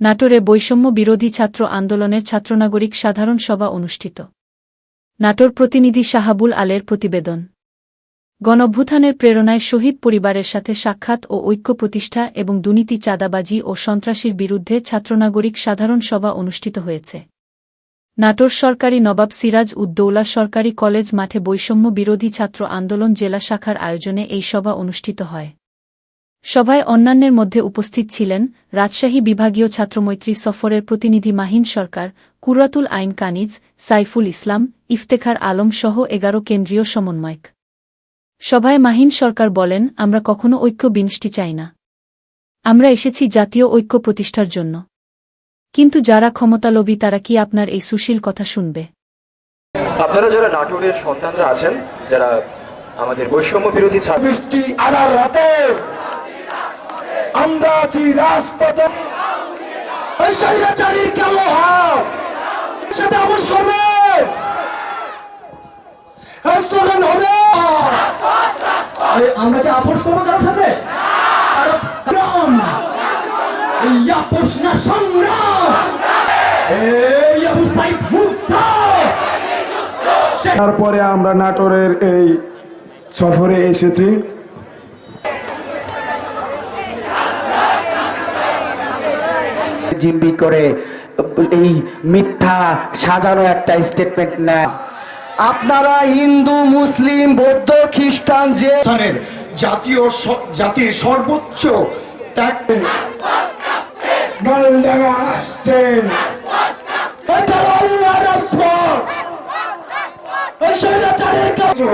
নাটোরে বৈষম্য বিরোধী ছাত্র আন্দোলনের ছাত্রনাগরিক সাধারণ সভা অনুষ্ঠিত। নাটোর প্রতিনিধি শাহাবুল আলের প্রতিবেদন। গণভ্যুত্থানের প্রেরণায় শহীদ পরিবারের সাথে সাক্ষাৎ ও ঐক্য প্রতিষ্ঠা এবং দুর্নীতি, চাঁদাবাজি ও সন্ত্রাসীর বিরুদ্ধে ছাত্রনাগরিক সাধারণ সভা অনুষ্ঠিত হয়েছে। নাটোর সরকারি নবাব সিরাজ উদ্দৌলা সরকারি কলেজ মাঠে বৈষম্য বিরোধী ছাত্র আন্দোলন জেলা শাখার আয়োজনে এই সভা অনুষ্ঠিত হয়। সভায় অন্যান্যের মধ্যে উপস্থিত ছিলেন রাজশাহী বিভাগীয় ছাত্রমৈত্রী সফরের প্রতিনিধি মাহিন সরকার কুরাতুল আইন কানিজ সাইফুল ইসলাম ইফতেখার আলম সহ এগারো কেন্দ্রীয় সমন্বয়ক। সভায় মাহিন সরকার বলেন আমরা কখনো ঐক্য বিনষ্টি চাই না। আমরা এসেছি জাতীয় ঐক্য প্রতিষ্ঠার জন্য। কিন্তু যারা ক্ষমতালোভী তারা কি আপনার এই সুশীল কথা শুনবে? আপনারা যারা নাটোরের সন্তানরা আছেন যারা আমাদের বৈষম্য বিরোধী ছাত্র আমরা আছি রাজপথে। স্বৈরাচারীর কালো হাত। সাথে হবে। আমরা কি আপোষ করব কারোর সাথে? তারপরে আমরা নাটোরের এই সফরে এসেছি। জিম্বি করে এই মিথ্যা সাজানো একটা স্টেটমেন্ট নেয়। আপনারা হিন্দু মুসলিম বৌদ্ধ খ্রিস্টান যে জাতীয় জাতির সর্বোচ্চ আসছে।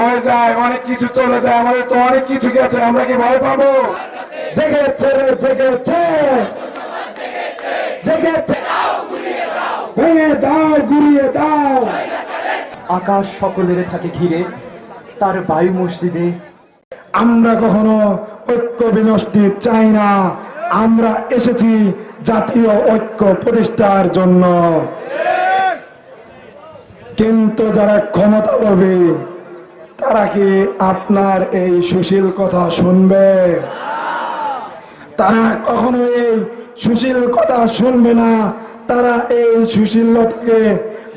হয়ে যায় অনেক কিছু চলে যায় আমাদের তো অনেক কিছু গেছে আমরা কি ভয় পাবো? জেগেছে জেগেছে। আকাশ সকলের থাকে ঘিরে, তার বায়ু মসজিদে। আমরা কখনো ঐক্য বিনষ্টি চাই না। আমরা এসেছি জাতীয় ঐক্য প্রতিষ্ঠার জন্য। কিন্তু যারা ক্ষমতা পাবে তারা কি আপনার এই সুশীল কথা শুনবে? তারা কখনো এই সুশীল কথা শুনবে না। তারা এই সুশীলতাকে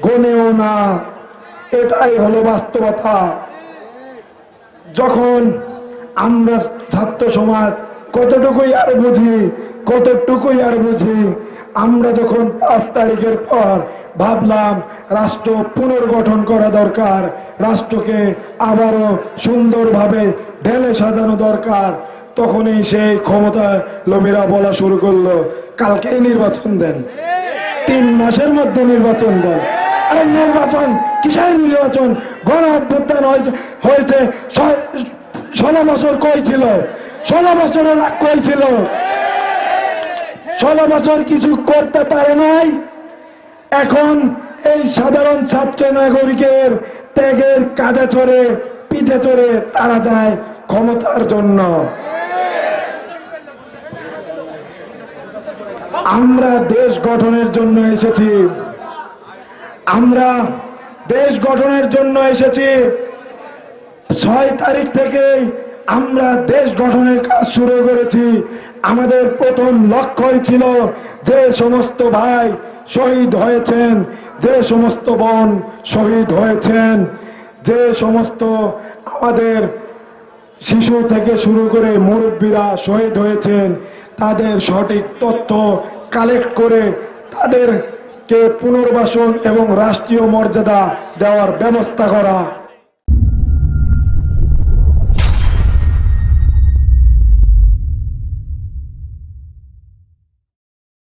গনেও না। এটাই হলো বাস্তবতা। যখন আমরা ছাত্র সমাজ কতটুকুই আর বুঝি, কতটুকুই আর বুঝি, আমরা যখন পাঁচ তারিখের পর ভাবলাম রাষ্ট্র পুনর্গঠন করা দরকার, রাষ্ট্রকে আবারও সুন্দরভাবে ঢেলে সাজানো দরকার, তখনই সেই ক্ষমতার লোভীরা বলা শুরু করল, কালকেই নির্বাচন দেন। তিন মাসের মধ্যে নির্বাচন দেন। আরে নির্বাচন, কিসের নির্বাচন? গণ অভ্যুত্থান হয়েছে ষোলো বছর কই ছিল? ষোলো বছরের কই ছিল? ষোলো বছর কিছু করতে পারে নাই। এখন এই সাধারণ ছাত্র নাগরিকের ত্যাগের কাঁধে চড়ে, পিঠে চড়ে তারা যায় ক্ষমতার জন্য। আমরা দেশ গঠনের জন্য এসেছি। আমরা দেশ গঠনের জন্য এসেছি। ছয় তারিখ থেকেই আমরা দেশ গঠনের কাজ শুরু করেছি। আমাদের প্রথম লক্ষ্যই ছিল যে সমস্ত ভাই শহীদ হয়েছেন, যে সমস্ত বোন শহীদ হয়েছেন, যে সমস্ত আমাদের শিশু থেকে শুরু করে মুরব্বীরা শহীদ হয়েছেন, তাদের সঠিক তথ্য কালেক্ট করে তাদেরকে পুনর্বাসন এবং রাষ্ট্রীয় মর্যাদা দেওয়ার ব্যবস্থা করা